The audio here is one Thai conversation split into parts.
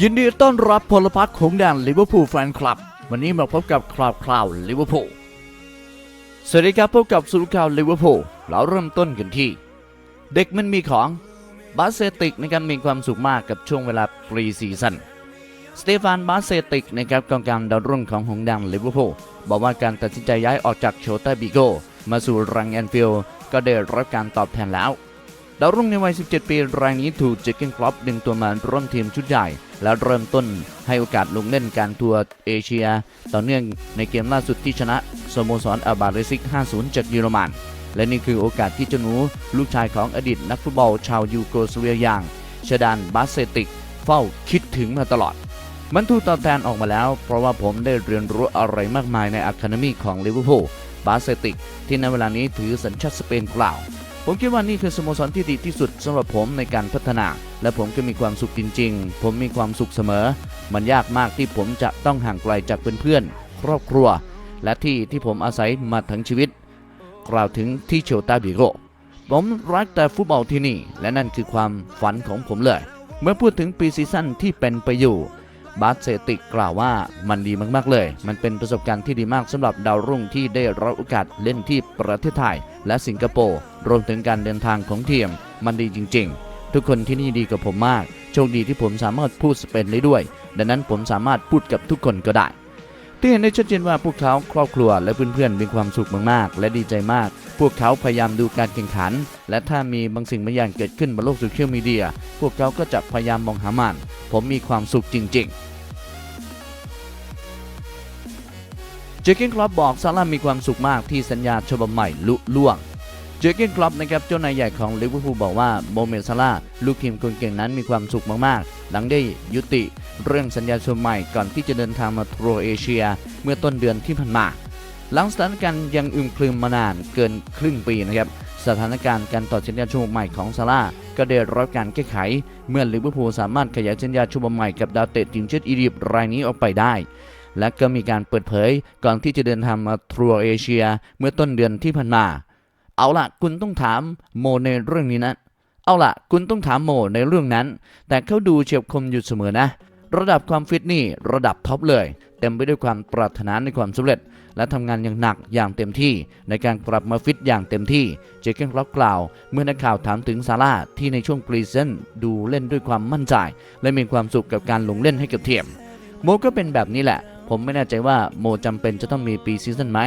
ยินดีต้อนรับพลพรรคของแดนลิเวอร์พูลแฟนคลับ วันนี้มาพบกับคราวคราวลิเวอร์พูลสวัสดีครับพบกับสุรข่าวลิเวอร์พูลเราเริ่มต้นกันที่ เด็กมันมีของบาสเซติกนะครับมีความสุขมากกับช่วงเวลาปรีซีซั่นสเตฟานบาสเซติกนะครับกองกลางดาวรุ่งของหงส์แดงลิเวอร์พูลบอกว่าการตัดสินใจย้ายออกจากโชต้าบิโกมาสู่รังแอนฟิลด์ก็ได้รับการตอบแทนแล้วดาวรุ่งในวัย 17 ปีรายนี้ถูกเจคเกนคลอปดึงตัวมาร่วมทีมชุดใหญ่ และเริ่มต้นให้โอกาสลงเล่นการทัวร์เอเชีย ต่อเนื่องในเกมล่าสุดที่ชนะสโมสรอาบาเลซิก 5-0 จากเยอรมันและนี่คือโอกาสที่เจ้าหนูลูกชายของอดีตนักฟุตบอลชาวยูโกสเวียอย่างชดานบาสเซติก เฝ้าคิดถึงมาตลอด มันถูกตอบแทนออกมาแล้ว เพราะว่าผมได้เรียนรู้อะไรมากมายในอะคาเดมีของลิเวอร์พูลบาสเซติก ที่ในเวลานี้ถือสัญชาติสเปนกล่าว ผมคิดว่านี่คือสโมสรที่ดีที่สุดสำหรับผมในการพัฒนา และผมก็มีความสุขจริง ๆ ผมมีความสุขเสมอ มันยากมากที่ผมจะต้องห่างไกลจากเพื่อนๆ ครอบครัว และที่ที่ผมอาศัยมาทั้งชีวิต กล่าวถึงที่โชตาบิโกผมรักแต่ฟุตบอลที่นี่ และนั่นคือความฝันของผมเลย เมื่อพูดถึงปีซีซั่นที่เป็นไปอยู่ บาสเซติกกล่าวว่ามันดีมากๆเลย มันเป็นประสบการณ์ที่ดีมากสำหรับดาวรุ่งที่ได้รับโอกาสเล่นที่ประเทศไทย และสิงคโปร์รวมถึงการเดินทางของทีมมันดีจริง ๆ ทุกคนที่นี่ดีกับผมมาก โชคดีที่ผมสามารถพูดสเปนได้ด้วย ดังนั้นผมสามารถพูดกับทุกคนก็ได้ ที่เห็นได้ชัดเจนว่าพวกเขาครอบครัวและเพื่อนๆมีความสุขมากๆ และดีใจมาก พวกเขาพยายามดูการแข่งขัน และถ้ามีบางสิ่งบางอย่างเกิดขึ้นบนโลกโซเชียลมีเดีย พวกเขาก็จะพยายามมองหามัน ผมมีความสุขจริงๆเจอร์เกนคลับบอกซาร่ามีความสุขมากที่สัญญาฉบับใหม่ลุล่วง เจอเกนคลับนะครับเจ้านายใหญ่ของลิเวอร์พูลบอกว่าโมเมนซาร่าลูกทีมคนเก่งนั้นมีความสุขมากๆ หลังได้ยุติเรื่องสัญญาฉบับใหม่ก่อนที่จะเดินทางมาทัวร์เอเชีย เมื่อต้นเดือนที่ผ่านมา หลังสถานการณ์ยังอึมครึมมานานเกินครึ่งปีนะครับสถานการณ์การต่อสัญญาฉบับใหม่ของซาร่าก็ได้รับการแก้ไข เมื่อลิเวอร์พูลสามารถขยายสัญญาฉบับใหม่กับดาวเตะทีมชาติอียิปต์รายนี้ออกไปได้ และก็มีการเปิดเผยก่อนที่จะเดินทางมาทัวร์เอเชีย เมื่อต้นเดือนที่ผ่านมา เอาล่ะคุณต้องถามโมในเรื่องนี้นะ เอาล่ะคุณต้องถามโมในเรื่องนั้น แต่เขาดูเฉียบคมอยู่เสมอนะ ระดับความฟิตนี่ระดับท็อปเลย เต็มไปด้วยความปรารถนาในความสำเร็จ และทำงานอย่างหนักอย่างเต็มที่ ในการกลับมาฟิตอย่างเต็มที่ เจคเกนล็อกกล่าว เมื่อนักข่าวถามถึงซาร่าที่ในช่วงปรีเซนดูเล่นด้วยความมั่นใจ และมีความสุขกับการลงเล่นให้กับเทียม โมก็เป็นแบบนี้แหละ ผมไม่แน่ใจว่าโมจำเป็นจะต้องมีปีซีซั่นไหม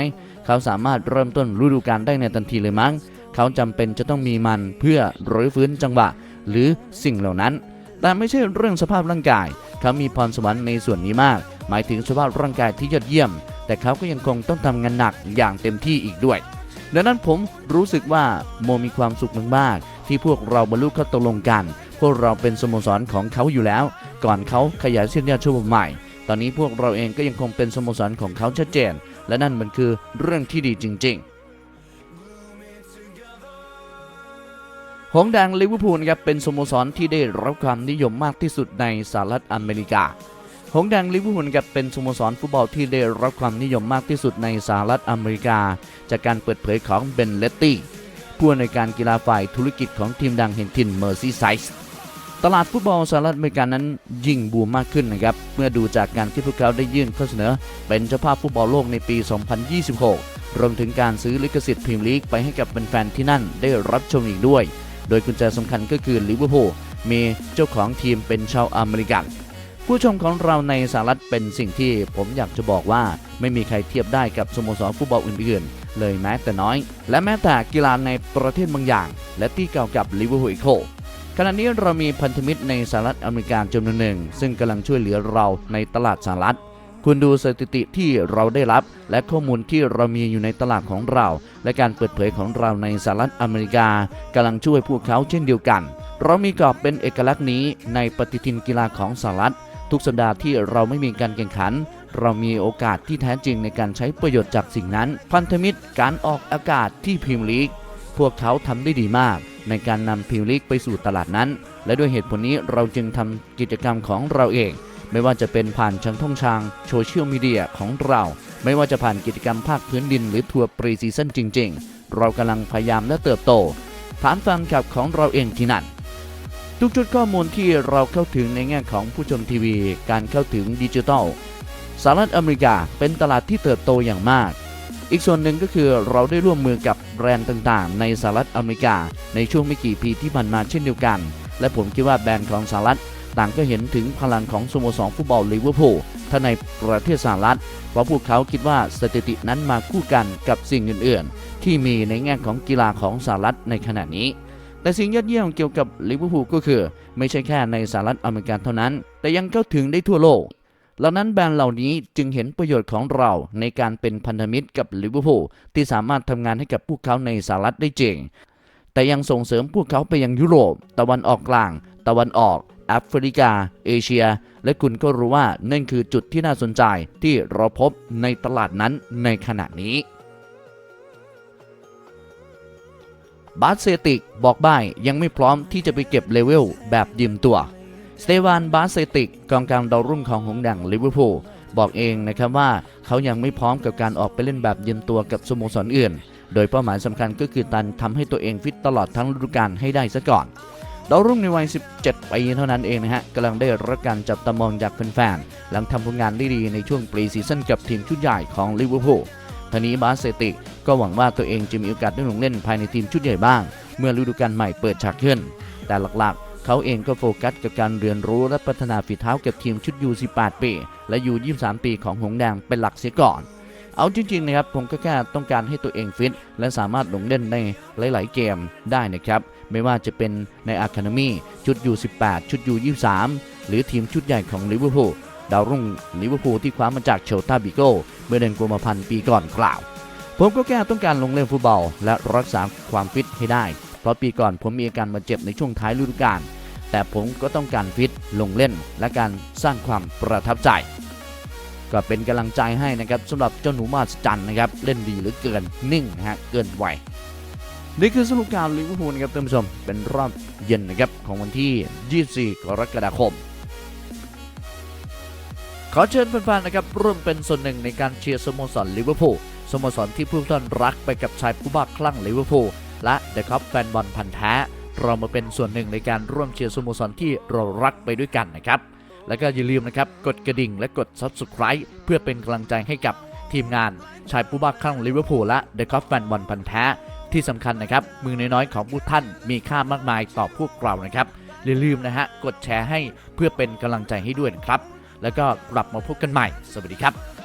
เขาสามารถเริ่มต้นฤดูกาลได้ในทันทีเลยมั้ง เขาจำเป็นจะต้องมีมันเพื่อรื้อฟื้นจังหวะ หรือสิ่งเหล่านั้น แต่ไม่ใช่เรื่องสภาพร่างกาย เขามีพรสวรรค์ในส่วนนี้มาก หมายถึงสภาพร่างกายที่ยอดเยี่ยม แต่เขาก็ยังคงต้องทำงานหนักอย่างเต็มที่อีกด้วยดังนั้นผมรู้สึกว่าโมมีความสุขมากๆที่พวกเราบรรลุข้อตกลงกัน พวกเราเป็นสโมสรของเขาอยู่แล้ว ก่อนเขาขยายสัญญาฉบับใหม่ ตอนนี้พวกเราเองก็ยังคงเป็นสโมสรของเขาชัดเจน และนั่นมันคือเรื่องที่ดีจริง ๆหงแดงลิเวอร์พูลครับเป็นสโมสรที่ได้รับความนิยมมากที่สุดในสหรัฐอเมริกา หงแดงลิเวอร์พูลครับเป็นสโมสรฟุตบอลที่ได้รับความนิยมมากที่สุดในสหรัฐอเมริกา จากการเปิดเผยของเบนเลตตี้ผู้อำนวยการกีฬาฝ่ายธุรกิจของทีมดังแห่งถิ่นเมอร์ซีไซส์ ตลาดฟุตบอลสหรัฐอเมริกานั้นยิ่งบูมมากขึ้นนะครับ เมื่อดูจากการที่พวกเขาได้ยื่นข้อเสนอ เป็นเจ้าภาพฟุตบอลโลกในปี 2026 รวมถึงการซื้อลิขสิทธิ์พรีเมียร์ลีกไปให้กับแฟนๆที่นั่นได้รับชมอีกด้วย โดยกุญแจสำคัญก็คือลิเวอร์พูลมีเจ้าของทีมเป็นชาวอเมริกัน ผู้ชมของเราในสหรัฐเป็นสิ่งที่ผมอยากจะบอกว่าไม่มีใครเทียบได้กับสโมสรฟุตบอลอื่นๆ เลยแม้แต่น้อย และแม้แต่กีฬาในประเทศบางอย่าง และที่เก่ากับลิเวอร์พูลอีกโค ขณะนี้เรามีพันธมิตรในสหรัฐอเมริกาจำนวนหนึ่ง ซึ่งกำลังช่วยเหลือเราในตลาดสหรัฐ คุณดูสถิติที่เราได้รับ และข้อมูลที่เรามีอยู่ในตลาดของเรา และการเปิดเผยของเราในสหรัฐอเมริกากำลังช่วยพวกเขาเช่นเดียวกัน เรามีกรอบเป็นเอกลักษณ์นี้ในปฏิทินกีฬาของสหรัฐ ทุกสัปดาห์ที่เราไม่มีการแข่งขัน เรามีโอกาสที่แท้จริงในการใช้ประโยชน์จากสิ่งนั้น พันธมิตรการออกอากาศที่พรีเมียร์ลีก พวกเขาทำได้ดีมาก ในการนำพรีเมียร์ลีกไปสู่ตลาดนั้น และด้วยเหตุผลนี้เราจึงทำกิจกรรมของเราเอง ไม่ว่าจะเป็นผ่านช่องท่องทางโซเชียลมีเดียของเรา ไม่ว่าจะผ่านกิจกรรมภาคพื้นดินหรือทัวร์ปรีซีซั่นจริง ๆ เรากำลังพยายามและเติบโตฐานแฟนคลับของเราเองที่นั่นทุกชุดข้อมูลที่เราเข้าถึงในแง่ของผู้ชมทีวี การเข้าถึงดิจิทัลสหรัฐอเมริกาเป็นตลาดที่เติบโตอย่างมาก อีกส่วนหนึ่งก็คือเราได้ร่วมมือกับแบรนด์ต่างๆ ในสหรัฐอเมริกา ในช่วงไม่กี่ปีที่ผ่านมาเช่นเดียวกัน และผมคิดว่าแบรนด์ของสหรัฐต่างก็เห็นถึงพลังของสโมสรฟุตบอลลิเวอร์พูลถ้าในประเทศสหรัฐ เพราะพวกเขาคิดว่าสถิตินั้นมาคู่กันกับสิ่งอื่นๆ ที่มีในแง่ของกีฬาของสหรัฐในขณะนี้ แต่สิ่งยอดเยี่ยมเกี่ยวกับลิเวอร์พูลก็คือ ไม่ใช่แค่ในสหรัฐอเมริกาเท่านั้น แต่ยังเข้าถึงได้ทั่วโลก เหล่านั้นแบรนด์เหล่านี้จึงเห็นประโยชน์ของเราในการเป็นพันธมิตรกับลิเวอร์พูลที่สามารถทำงานให้กับพวกเขาในสหรัฐได้จริง แต่ยังส่งเสริมพวกเขาไปยังยุโรป ตะวันออกกลาง ตะวันออกแอฟริกา เอเชีย และคุณก็รู้ว่านั่นคือจุดที่น่าสนใจที่เราพบในตลาดนั้นในขณะนี้บาสเซติกบอกใบ้ยังไม่พร้อมที่จะไปเก็บเลเวลแบบยืมตัว สเตวานบาสเซติกกองกลางดาวรุ่งของหงดังลิเวอร์พูลบอกเองนะครับว่าเขายังไม่พร้อมกับการออกไปเล่นแบบยืมตัวกับสโมสรอื่น โดยเป้าหมายสำคัญก็คือการทำให้ตัวเองฟิตตลอดทั้งฤดูกาลให้ได้ซะก่อนดาวรุ่งในวัย 17 ปีเท่านั้นเองนะฮะกำลังได้รับการจับตามองจากแฟนๆ หลังทำผลงานได้ดีในช่วงปรีซีซั่นกับทีมชุดใหญ่ของลิเวอร์พูลทานี้บาสเซติกก็หวังว่าตัวเองจะมีโอกาสได้ลงเล่นภายในทีมชุดใหญ่บ้าง เมื่อฤดูกาลใหม่เปิดฉากขึ้น แต่หลักๆ เขาเองก็โฟกัสกับการเรียนรู้และพัฒนาฝีเท้ากับทีมชุด U18 ปี และ U23 ปีของหงส์แดงเป็นหลักเสียก่อน เอาจริงๆนะครับผมก็แค่ต้องการให้ตัวเองฟิต และสามารถลงเล่นในหลาย ๆ เกมได้นะครับ ไม่ว่าจะเป็นในอะคาเดมี่ชุด U18 ชุด U23 หรือทีมชุดใหญ่ของลิเวอร์พูลดาวรุ่งลิเวอร์พูลที่คว้ามาจากเชลตาบิโก้เมื่อเดือนกุมภาพันธ์ปีก่อนกล่าว ผมก็แค่ต้องการลงเล่นฟุตบอล และรักษาความฟิตให้ได้ เพราะปีก่อนผมมีอาการบาดเจ็บในช่วงท้ายฤดูกาล แต่ผมก็ต้องการฟิตลงเล่น และการสร้างความประทับใจ ก็เป็นกำลังใจให้นะครับสำหรับเจ้าหนูมาสจันนะครับเล่นดีหลือเกินนิ่งนะฮะเกินไหวนี่คือสรุปการลิเวอร์พูลนะครับท่านผู้ชมเป็นรอบเย็นนะครับของวันที่ 24 กรกฎาคม ขอเชิญแฟนๆนะครับร่วมเป็นส่วนหนึ่งในการเชียร์สโมสรลิเวอร์พูลสโมสรที่ผู้ท่านรักไปกับชายผู้บ้าคลั่งลิเวอร์พูลและเดอะคัพแฟนบอลพันธ์แท้ เรามาเป็นส่วนหนึ่งในการร่วมเชียร์สโมสรที่เรารักไปด้วยกันนะครับ แล้วก็อย่าลืมนะครับกดกระดิ่งและกด Subscribe เพื่อเป็นกำลังใจให้กับทีมงานชายผู้บ้าคลั่งลิเวอร์พูลและเดอะคัพแฟนบอลพันแท้ที่สำคัญนะครับ มือน้อยๆของผู้ท่านมีค่ามากมายต่อพวกเรานะครับอย่าลืมนะฮะกดแชร์ให้เพื่อเป็นกำลังใจให้ด้วยนะครับ แล้วก็กลับมาพบกันใหม่ สวัสดีครับ